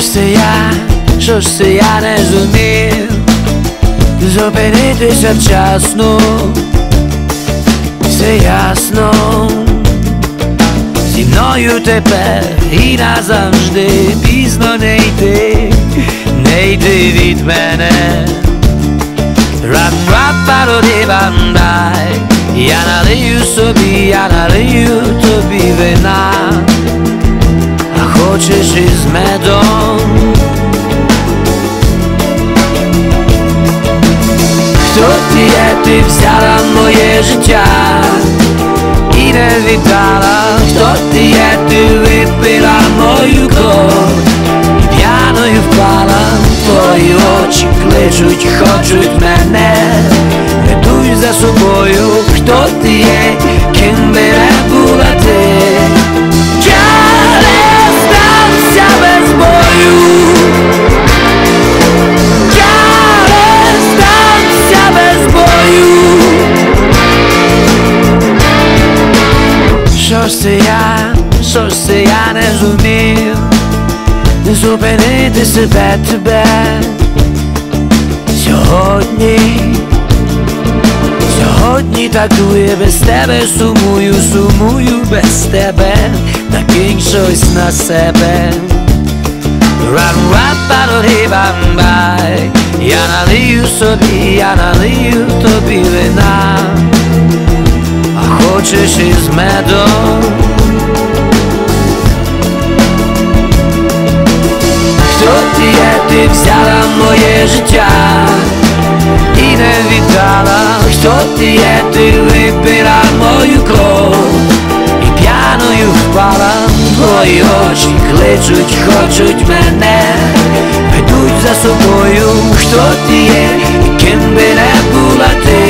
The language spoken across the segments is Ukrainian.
ж це я, що ж це я не зумів Зупинитися вчасно, все ясно, зі мною тепер і назавжди пізно не йти, не йди від мене. рап рап пароді бандай Я налию собі, я налию тобі вина, а хочеш із медом. Хто ти є, ти взяла моє життя і не віддала, хто ти є, ти випила мою кров. І п'яною впала, твої очі кличуть, хочуть Що ж це я, що ж це я не зумів. Зупинити себе тебе. Сьогодні Сьогодні такує без тебе, сумую, сумую без тебе, накинь щось на себе. Я налию собі, я налию тобі вина, хочеш із медом. Хто ти є, ти взяла моє життя і не віддала, хто ти є, ти випила мою кров і п'яною впала, твої очі кличуть, хочуть мене, ведуть за собою, хто ти є, і ким би не була ти.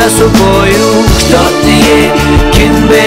ведуть за собою, хто ти є, ким би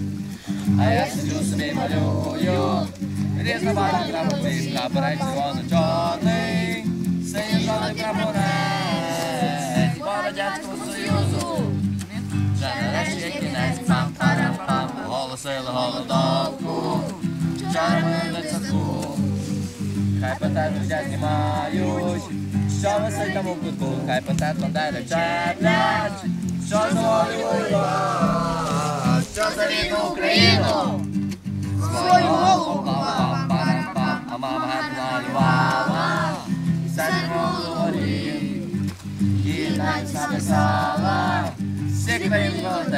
олівці. А я сиджу собі малюю, різнобарвні прапорці, прапорець червоно-чорний, синьо-жовтий прапорець, по Радянському Союзу. Вже нарешті є кінець, пам-парам-пам, оголосили голодовку, вчора ми на церкву. Хай патент друзя знімають, що висить там у кутку, хай патент моделі чеплять, що за волю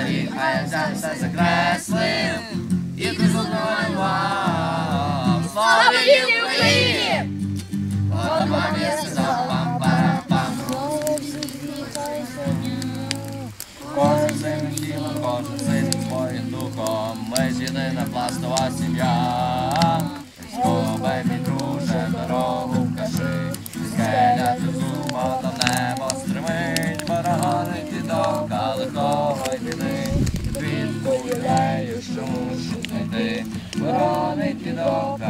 володарів, а я взяв все закреслив, і намалював. Слава вільній Україні! От мамі я сказав пам-парам-пам, Кожен своїм тілом, кожен своїм своїм духом, ми єдина пластова сім'я. Скобай, мій 또